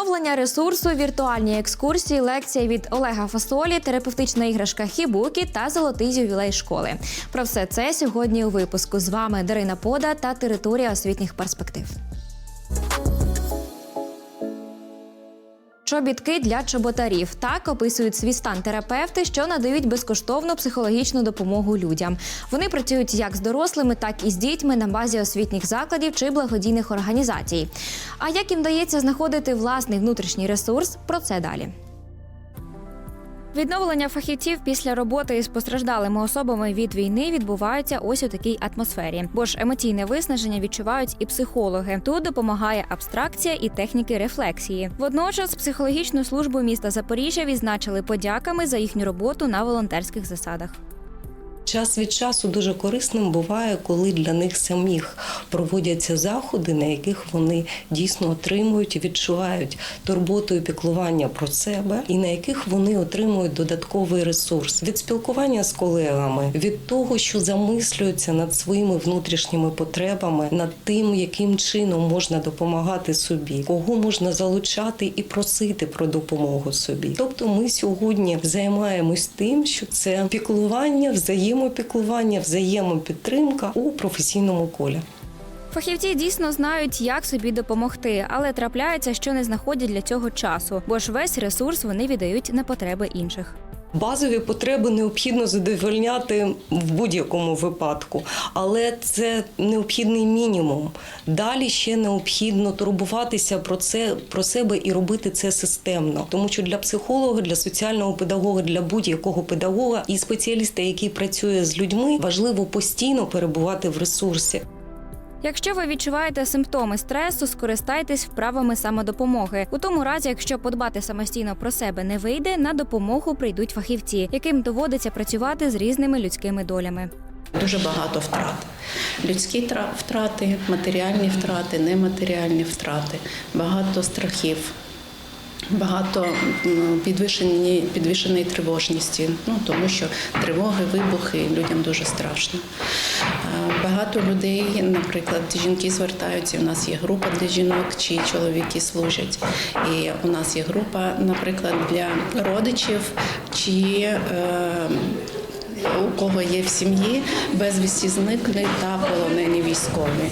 Відновлення ресурсу, віртуальні екскурсії, лекції від Олега Фасолі, терапевтична іграшка Хібукі та золотий ювілей школи. Про все це сьогодні у випуску. З вами Дарина Пода та територія освітніх перспектив. Чобітки для чоботарів так описують свій стан терапевти, що надають безкоштовну психологічну допомогу людям. Вони працюють як з дорослими, так і з дітьми на базі освітніх закладів чи благодійних організацій. А як їм вдається знаходити власний внутрішній ресурс? Про це далі. Відновлення фахівців після роботи із постраждалими особами від війни відбувається ось у такій атмосфері, бо ж емоційне виснаження відчувають і психологи. Тут допомагає абстракція і техніки рефлексії. Водночас психологічну службу міста Запоріжжя відзначили подяками за їхню роботу на волонтерських засадах. Час від часу дуже корисним буває, коли для них самих проводяться заходи, на яких вони дійсно отримують і відчувають турботу і піклування про себе, і на яких вони отримують додатковий ресурс від спілкування з колегами, від того, що замислюються над своїми внутрішніми потребами, над тим, яким чином можна допомагати собі, кого можна залучати і просити про допомогу собі. Тобто, ми сьогодні займаємось тим, що це піклування, взаємопіклування, взаємопідтримка у професійному колі. Фахівці дійсно знають, як собі допомогти, але трапляється, що не знаходять для цього часу, бо ж весь ресурс вони віддають на потреби інших. Базові потреби необхідно задовольняти в будь-якому випадку, але це необхідний мінімум. Далі ще необхідно турбуватися про це про себе і робити це системно. Тому що для психолога, для соціального педагога, для будь-якого педагога і спеціаліста, який працює з людьми, важливо постійно перебувати в ресурсі. Якщо ви відчуваєте симптоми стресу, скористайтесь вправами самодопомоги. У тому разі, якщо подбати самостійно про себе не вийде, на допомогу прийдуть фахівці, яким доводиться працювати з різними людськими долями. Дуже багато втрат. Людські втрати, матеріальні втрати, нематеріальні втрати, багато страхів, багато підвищені, підвищеної тривожності, ну, тому що тривоги, вибухи людям дуже страшно. Багато людей, наприклад, жінки звертаються, у нас є група для жінок, чи чоловіки служать. І у нас є група, наприклад, для родичів, чи е, у кого є в сім'ї безвісті зниклі та полонені військові.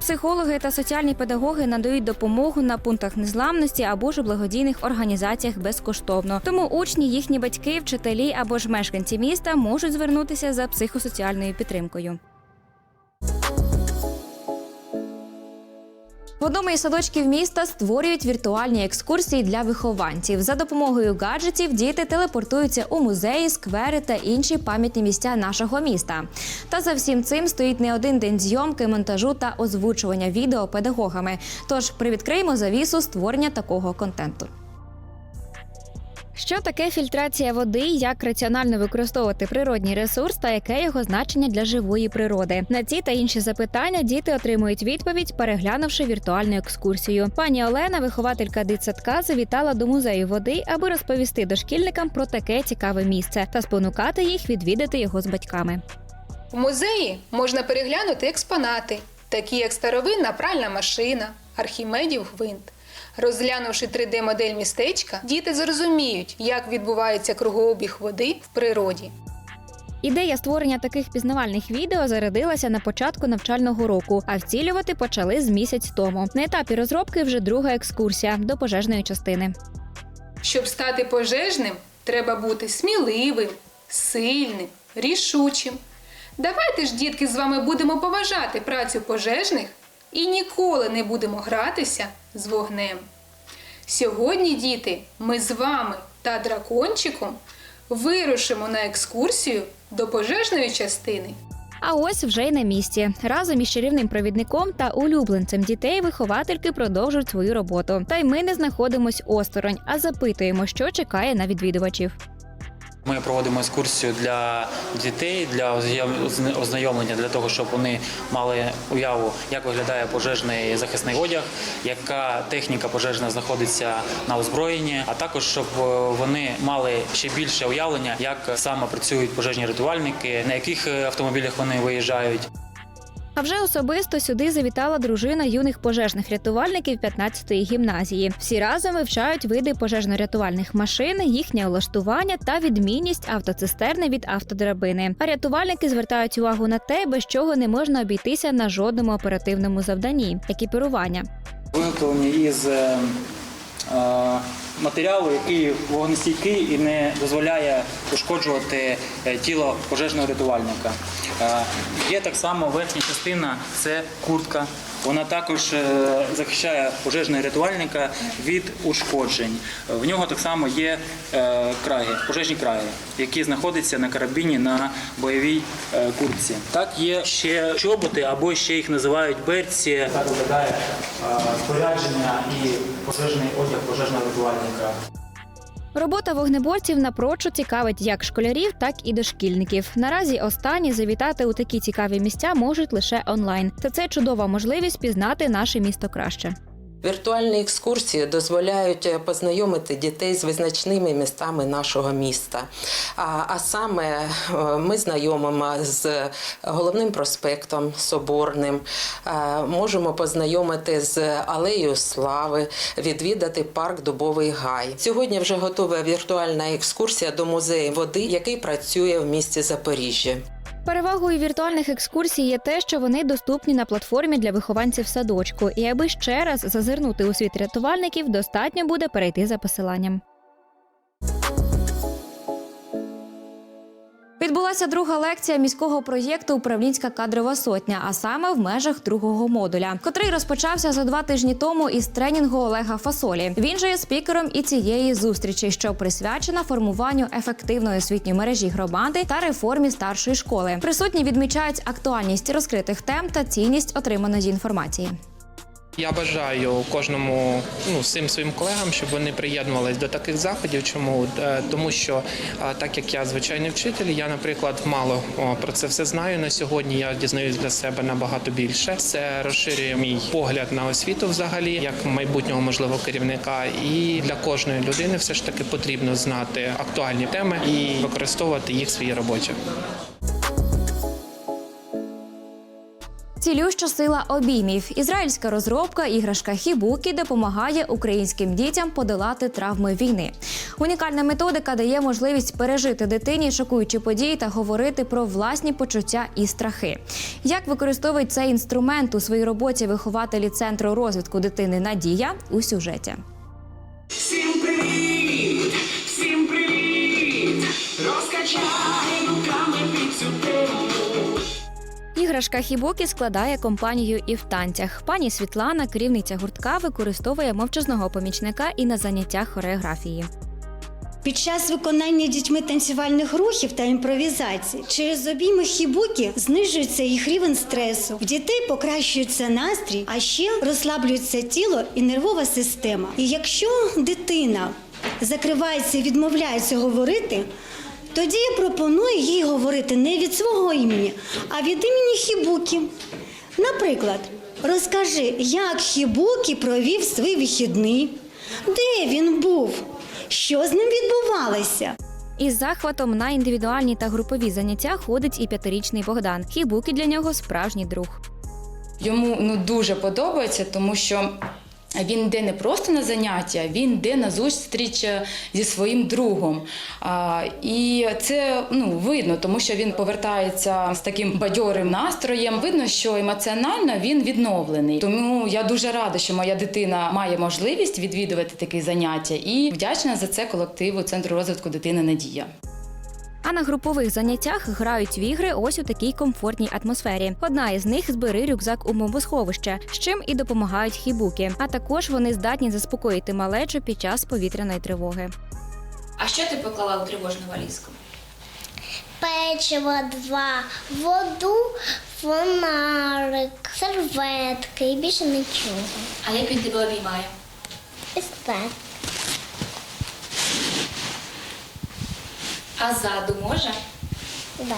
Психологи та соціальні педагоги надають допомогу на пунктах незламності або ж у благодійних організаціях безкоштовно. Тому учні, їхні батьки, вчителі або ж мешканці міста можуть звернутися за психосоціальною підтримкою. В одному із садочків міста створюють віртуальні екскурсії для вихованців. За допомогою гаджетів діти телепортуються у музеї, сквери та інші пам'ятні місця нашого міста. Та за всім цим стоїть не один день зйомки, монтажу та озвучування відео педагогами. Тож привідкриємо завісу створення такого контенту. Що таке фільтрація води, як раціонально використовувати природній ресурс та яке його значення для живої природи? На ці та інші запитання діти отримують відповідь, переглянувши віртуальну екскурсію. Пані Олена, вихователька дитсадка, завітала до музею води, аби розповісти дошкільникам про таке цікаве місце та спонукати їх відвідати його з батьками. У музеї можна переглянути експонати, такі як старовинна пральна машина, архімедів гвинт. Розглянувши 3D-модель містечка, діти зрозуміють, як відбувається кругообіг води в природі. Ідея створення таких пізнавальних відео зародилася на початку навчального року, а вцілювати почали з місяць тому. На етапі розробки вже друга екскурсія до пожежної частини. Щоб стати пожежним, треба бути сміливим, сильним, рішучим. Давайте ж, дітки, з вами будемо поважати працю пожежних і ніколи не будемо гратися з вогнем. Сьогодні, діти, ми з вами та дракончиком вирушимо на екскурсію до пожежної частини. А ось вже й на місці. Разом із чарівним провідником та улюбленцем дітей виховательки продовжують свою роботу. Та й ми не знаходимось осторонь, а запитуємо, що чекає на відвідувачів. Ми проводимо екскурсію для дітей для ознайомлення для того, щоб вони мали уяву, як виглядає пожежний захисний одяг, яка техніка пожежна знаходиться на озброєнні, а також щоб е, вони мали ще більше уявлення, як саме працюють пожежні рятувальники, на яких е, автомобілях вони виїжджають. А вже особисто сюди завітала дружина юних пожежних рятувальників 15-ї гімназії. Всі разом вивчають види пожежно-рятувальних машин, їхнє влаштування та відмінність автоцистерни від автодрабини. А рятувальники звертають увагу на те, без чого не можна обійтися на жодному оперативному завданні екіпірування. Виготовлені із е, матеріалу, який вогнестійкий і не дозволяє пошкоджувати е, тіло пожежного рятувальника. Е, Є так само верхня частина це куртка. Вона також е, захищає пожежного рятувальника від ушкоджень. В нього так само є е, краги, пожежні краги, які знаходяться на карабіні на бойовій е, куртці. Так є ще чоботи або ще їх називають берці. Так виглядає спорядження і пожежний одяг пожежного рятувальника. Робота вогнеборців напрочуд цікавить як школярів, так і дошкільників. Наразі останні завітати у такі цікаві місця можуть лише онлайн. Та це чудова можливість пізнати наше місто краще. Віртуальні екскурсії дозволяють е, познайомити дітей з визначними містами нашого міста. А, саме е, ми знайомимо з головним проспектом Соборним, е, можемо познайомити з алеєю слави, відвідати парк Дубовий Гай. Сьогодні вже готова віртуальна екскурсія до музею води, який працює в місті Запоріжжя. Перевагою віртуальних екскурсій є те, що вони доступні на платформі для вихованців садочку, і аби ще раз зазирнути у світ рятувальників, достатньо буде перейти за посиланням. Відбулася друга лекція міського проєкту Управлінська кадрова сотня, а саме в межах другого модуля, котрий розпочався за два тижні тому із тренінгу Олега Фасолі. Він же є спікером і цієї зустрічі, що присвячена формуванню ефективної освітньої мережі громади та реформі старшої школи. Присутні відмічають актуальність розкритих тем та цінність отриманої інформації. Я бажаю кожному ну всім своїм колегам, щоб вони приєднувались до таких заходів. Чому Е, тому, що е, так як я звичайний вчитель, я, наприклад, мало про це все знаю на сьогодні. Я дізнаюсь для себе набагато більше. Це розширює мій погляд на освіту, взагалі, як майбутнього можливо керівника. І для кожної людини все ж таки потрібно знати актуальні теми і використовувати їх в своїй роботі. Цілюща сила обіймів. Ізраїльська розробка іграшка Хібукі допомагає українським дітям подолати травми війни. Унікальна методика дає можливість пережити дитині шокуючі події та говорити про власні почуття і страхи. Як використовують цей інструмент у своїй роботі вихователі центру розвитку дитини Надія у сюжеті. Всім привіт! Всім привіт! Розкачай Іграшка Хібукі складає компанію і в танцях. Пані Світлана, керівниця гуртка, використовує мовчазного помічника і на заняттях хореографії. Під час виконання дітьми танцювальних рухів та імпровізації через обійми хібуки знижується їх рівень стресу. В дітей покращується настрій, а ще розслаблюється тіло і нервова система. І якщо дитина закривається і відмовляється говорити, тоді я пропоную їй говорити не від свого імені, а від імені хібуки. Наприклад, розкажи, як хібуки провів свій вихідний, де він був, що з ним відбувалося. Із захватом на індивідуальні та групові заняття ходить і п'ятирічний Богдан. Хібукі для нього справжній друг. Йому ну дуже подобається, тому що. Він йде не просто на заняття, він йде на зустріч е, зі своїм другом. І це ну, видно, тому що він повертається з таким бадьорим настроєм. Видно, що емоціонально він відновлений. Тому я дуже рада, що моя дитина має можливість відвідувати такі заняття і вдячна за це колективу Центру розвитку дитини Надія. А на групових заняттях грають в ігри ось у такій комфортній атмосфері. Одна із них збери рюкзак у бомбосховище, з чим і допомагають хібуки. А також вони здатні заспокоїти малечу під час повітряної тривоги. А що ти поклала у тривожну валізку? печиво два, воду, фонарик, серветки і більше нічого. А як він тебе обіймає? Ось А ззаду може? Да.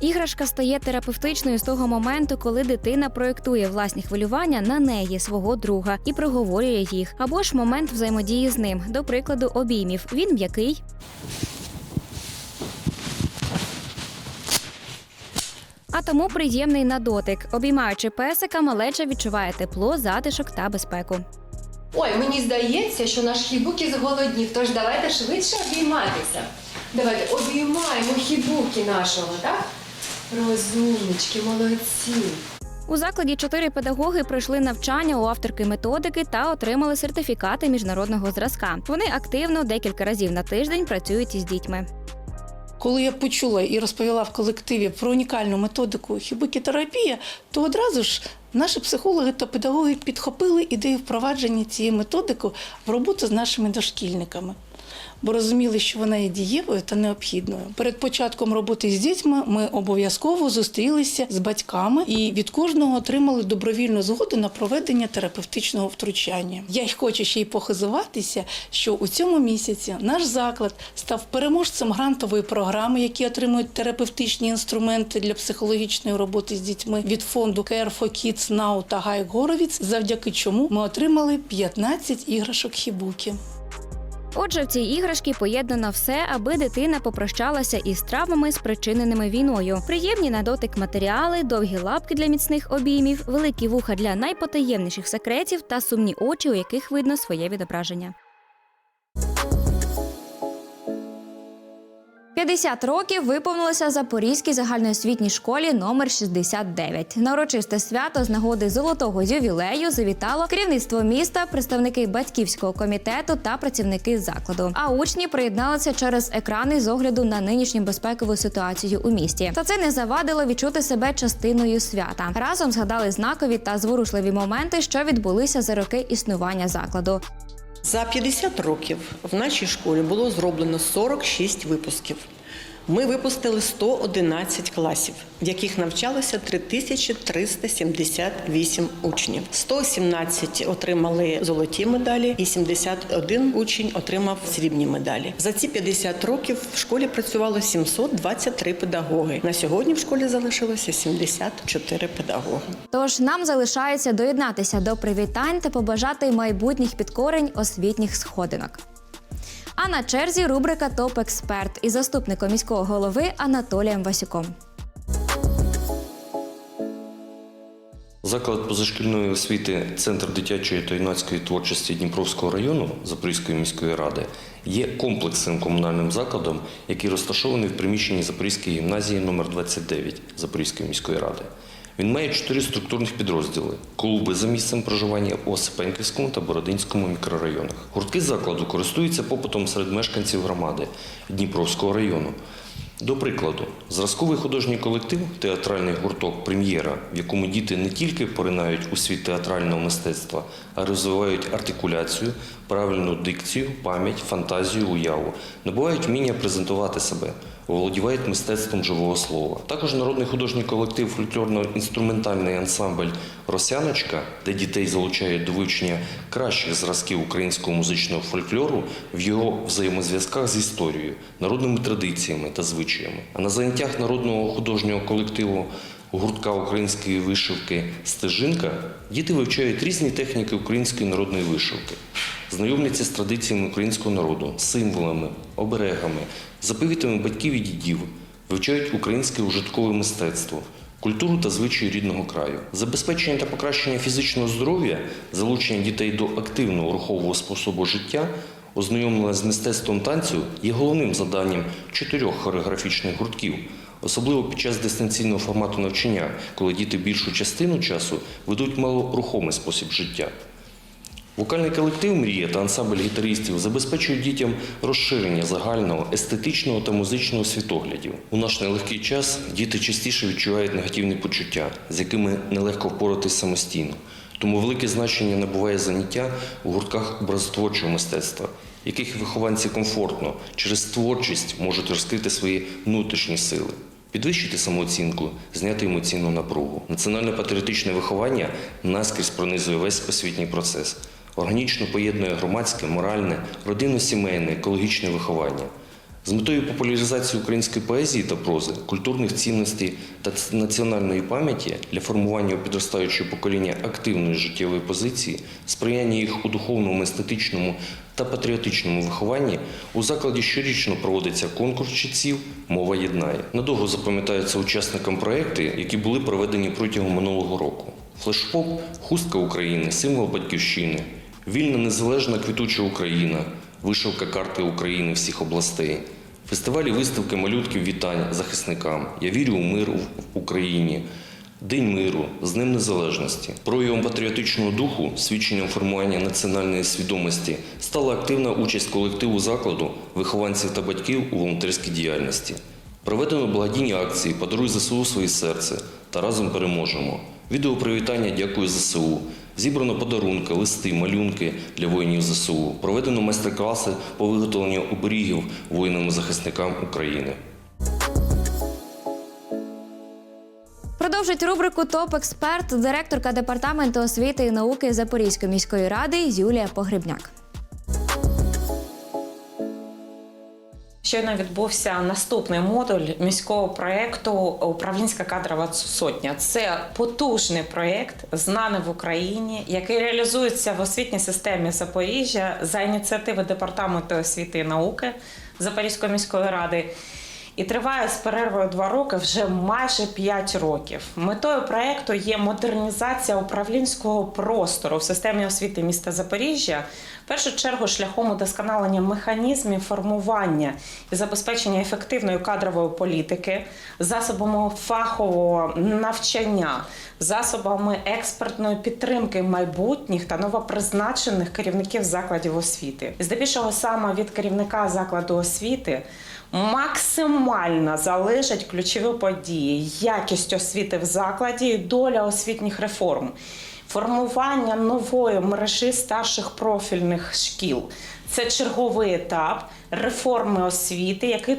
Іграшка стає терапевтичною з того моменту, коли дитина проєктує власні хвилювання на неї свого друга і проговорює їх. Або ж момент взаємодії з ним, до прикладу, обіймів. Він м'який. А тому приємний на дотик. Обіймаючи песика, малеча відчуває тепло, затишок та безпеку. Ой, мені здається, що наш хібукі зголоднів, тож давайте швидше обійматися. Давайте обіймаємо хібукі нашого, так? Розумнички, молодці. У закладі чотири педагоги пройшли навчання у авторки методики та отримали сертифікати міжнародного зразка. Вони активно декілька разів на тиждень працюють із дітьми. Коли я почула і розповіла в колективі про унікальну методику хібикітерапія, то одразу ж наші психологи та педагоги підхопили ідею впровадження цієї методики в роботу з нашими дошкільниками. Бо розуміли, що вона є дієвою та необхідною. Перед початком роботи з дітьми ми обов'язково зустрілися з батьками і від кожного отримали добровільну згоду на проведення терапевтичного втручання. Я хочу ще й похизуватися, що у цьому місяці наш заклад став переможцем грантової програми, які отримують терапевтичні інструменти для психологічної роботи з дітьми від фонду Care for Kids Now та Гай Горовіц, завдяки чому ми отримали 15 іграшок хібукі. Отже, в цій іграшці поєднано все, аби дитина попрощалася із травмами, спричиненими війною. Приємні на дотик матеріали, довгі лапки для міцних обіймів, великі вуха для найпотаємніших секретів та сумні очі, у яких видно своє відображення. 50 років виповнилося Запорізькій загальноосвітній школі номер 69. На урочисте свято з нагоди золотого ювілею завітало керівництво міста, представники батьківського комітету та працівники закладу. А учні приєдналися через екрани з огляду на нинішню безпекову ситуацію у місті. Та це не завадило відчути себе частиною свята. Разом згадали знакові та зворушливі моменти, що відбулися за роки існування закладу. За 50 років в нашій школі було зроблено 46 випусків. Ми випустили 111 класів, в яких навчалося 3378 учнів. 117 отримали золоті медалі, і 71 учень отримав срібні медалі. За ці 50 років в школі працювало 723 педагоги. На сьогодні в школі залишилося 74 педагоги. Тож нам залишається доєднатися до привітань та побажати майбутніх підкорень освітніх сходинок. А на черзі рубрика Топ Експерт із заступником міського голови Анатолієм Васюком. Заклад позашкільної освіти Центр дитячої та юнацької творчості Дніпровського району Запорізької міської ради є комплексним комунальним закладом, який розташований в приміщенні Запорізької гімназії номер 29 Запорізької міської ради. Він має чотири структурних підрозділи: клуби за місцем проживання у Осипенківському та Бородинському мікрорайонах. Гуртки закладу користуються попитом серед мешканців громади Дніпровського району. До прикладу, зразковий художній колектив Театральний гурток Прем'єра, в якому діти не тільки поринають у світ театрального мистецтва, а розвивають артикуляцію, правильну дикцію, пам'ять, фантазію, уяву, набувають вміння презентувати себе, оволодівають мистецтвом живого слова. Також народний художній колектив фольклорно-інструментальний ансамбль Росяночка, де дітей залучають до вивчення кращих зразків українського музичного фольклору в його взаємозв'язках з історією, народними традиціями та звичаями. А на заняттях народного художнього колективу гуртка української вишивки Стежинка діти вивчають різні техніки української народної вишивки, знайомляться з традиціями українського народу, символами, оберегами, заповітами батьків і дідів, вивчають українське ужиткове мистецтво. Культуру та звичаї рідного краю, забезпечення та покращення фізичного здоров'я, залучення дітей до активного рухового способу життя, ознайомлення з мистецтвом танцю є головним завданням чотирьох хореографічних гуртків, особливо під час дистанційного формату навчання, коли діти більшу частину часу ведуть малорухомий спосіб життя. Вокальний колектив Мрія та ансамбль гітаристів забезпечують дітям розширення загального, естетичного та музичного світоглядів. У наш нелегкий час діти частіше відчувають негативні почуття, з якими нелегко впоратись самостійно. Тому велике значення набуває заняття у гуртках образотворчого мистецтва, яких вихованці комфортно через творчість можуть розкрити свої внутрішні сили. Підвищити самооцінку, зняти емоційну напругу. Національно-патріотичне виховання наскрізь пронизує весь освітній процес. Органічно поєднує громадське, моральне, родинно-сімейне, екологічне виховання. З метою популяризації української поезії та прози, культурних цінностей та національної пам'яті для формування підростаючого покоління активної життєвої позиції, сприяння їх у духовному, естетичному та патріотичному вихованні у закладі щорічно проводиться конкурс читців Мова єднає. Надовго запам'ятаються учасникам проекти, які були проведені протягом минулого року. Флешпоп Хустка України, символ батьківщини, вільна незалежна квітуча Україна, вишивка карти України всіх областей, фестивалі виставки малютків вітань захисникам. Я вірю у мир в Україні. День миру з Днем Незалежності. Проявом патріотичного духу, свідченням формування національної свідомості стала активна участь колективу закладу, вихованців та батьків у волонтерській діяльності. Проведено благодійні акції Подаруй ЗСУ своє серце та разом переможемо. Відео привітання Дякую ЗСУ. Зібрано подарунки, листи, малюнки для воїнів ЗСУ. Проведено майстер-класи по виготовленню оберігів воїнам-захисникам України. Продовжить рубрику Топ експерт директорка департаменту освіти і науки Запорізької міської ради Юлія Погребняк. Щойно відбувся наступний модуль міського проєкту Управлінська кадрова сотня. Це потужний проєкт, знаний в Україні, який реалізується в освітній системі Запоріжжя за ініціативи департаменту освіти і науки Запорізької міської ради. І триває з перервою два роки вже майже 5 років. Метою проекту є модернізація управлінського простору в системі освіти міста Запоріжжя, в першу чергу шляхом удосконалення механізмів формування і забезпечення ефективної кадрової політики, засобами фахового навчання, засобами експертної підтримки майбутніх та новопризначених керівників закладів освіти. Здебільшого саме від керівника закладу освіти максимально залежать ключові події, якість освіти в закладі і доля освітніх реформ. Формування нової мережі старших профільних шкіл це черговий етап реформи освіти, який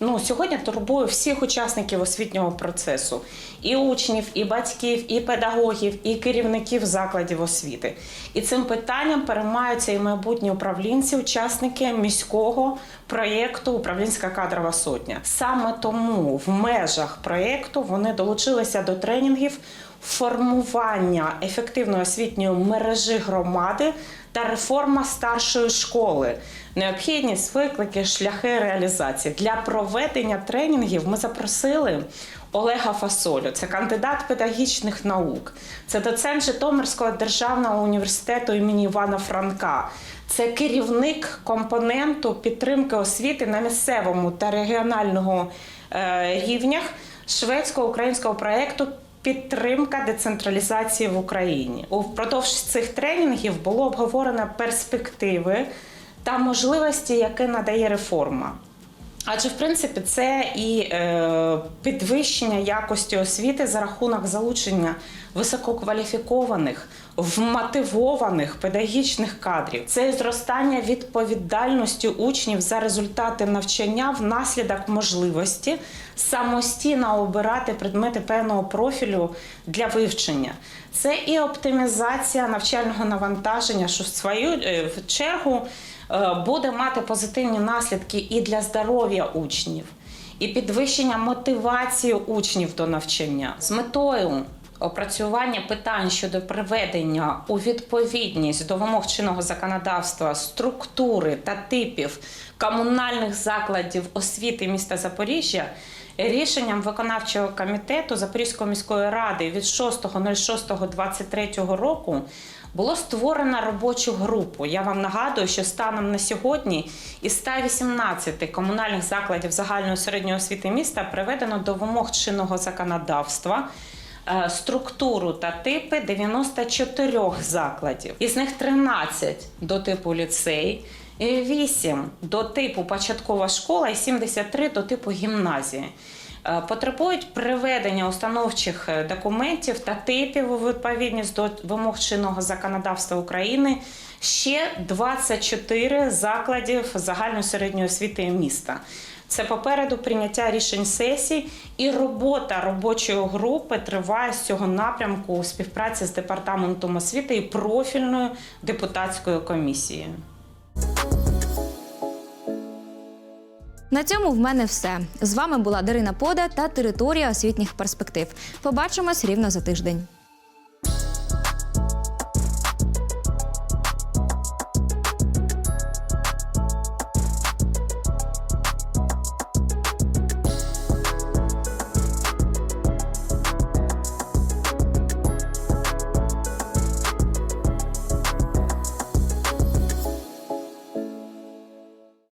ну, сьогодні турбує всіх учасників освітнього процесу: і учнів, і батьків, і педагогів, і керівників закладів освіти. І цим питанням переймаються і майбутні управлінці, учасники міського проєкту Управлінська кадрова сотня. Саме тому в межах проєкту вони долучилися до тренінгів формування ефективної освітньої мережі громади та реформа старшої школи. Необхідність виклики, шляхи реалізації для проведення тренінгів. Ми запросили Олега Фасолю, це кандидат педагогічних наук, це доцент Житомирського державного університету імені Івана Франка. Це керівник компоненту підтримки освіти на місцевому та регіональному е, рівнях шведсько-українського проєкту Підтримка децентралізації в Україні упродовж цих тренінгів було обговорено перспективи та можливості, які надає реформа. Адже в принципі це і е, підвищення якості освіти за рахунок залучення висококваліфікованих, вмотивованих педагогічних кадрів. Це і зростання відповідальності учнів за результати навчання внаслідок можливості самостійно обирати предмети певного профілю для вивчення. Це і оптимізація навчального навантаження, що в свою е, в чергу буде мати позитивні наслідки і для здоров'я учнів, і підвищення мотивації учнів до навчання з метою. Опрацювання питань щодо приведення у відповідність до вимог чинного законодавства структури та типів комунальних закладів освіти міста Запоріжжя рішенням виконавчого комітету Запорізької міської ради від 6.06.23 року було створено робочу групу. Я вам нагадую, що станом на сьогодні із 118 комунальних закладів загальної середньої освіти міста приведено до вимог чинного законодавства. е, Структуру та типи 94 закладів. Із них 13 до типу ліцей, 8 до типу початкова школа і 73 до типу гімназії. Е, Потребують приведення установчих е, документів та типів у відповідність до вимог чинного законодавства України ще 24 закладів загальної середньої освіти міста. Це попереду прийняття рішень сесій і робота робочої групи триває з цього напрямку у співпраці з департаментом освіти і профільною депутатською комісією. На цьому в мене все. З вами була Дарина Пода та територія освітніх перспектив. Побачимось рівно за тиждень.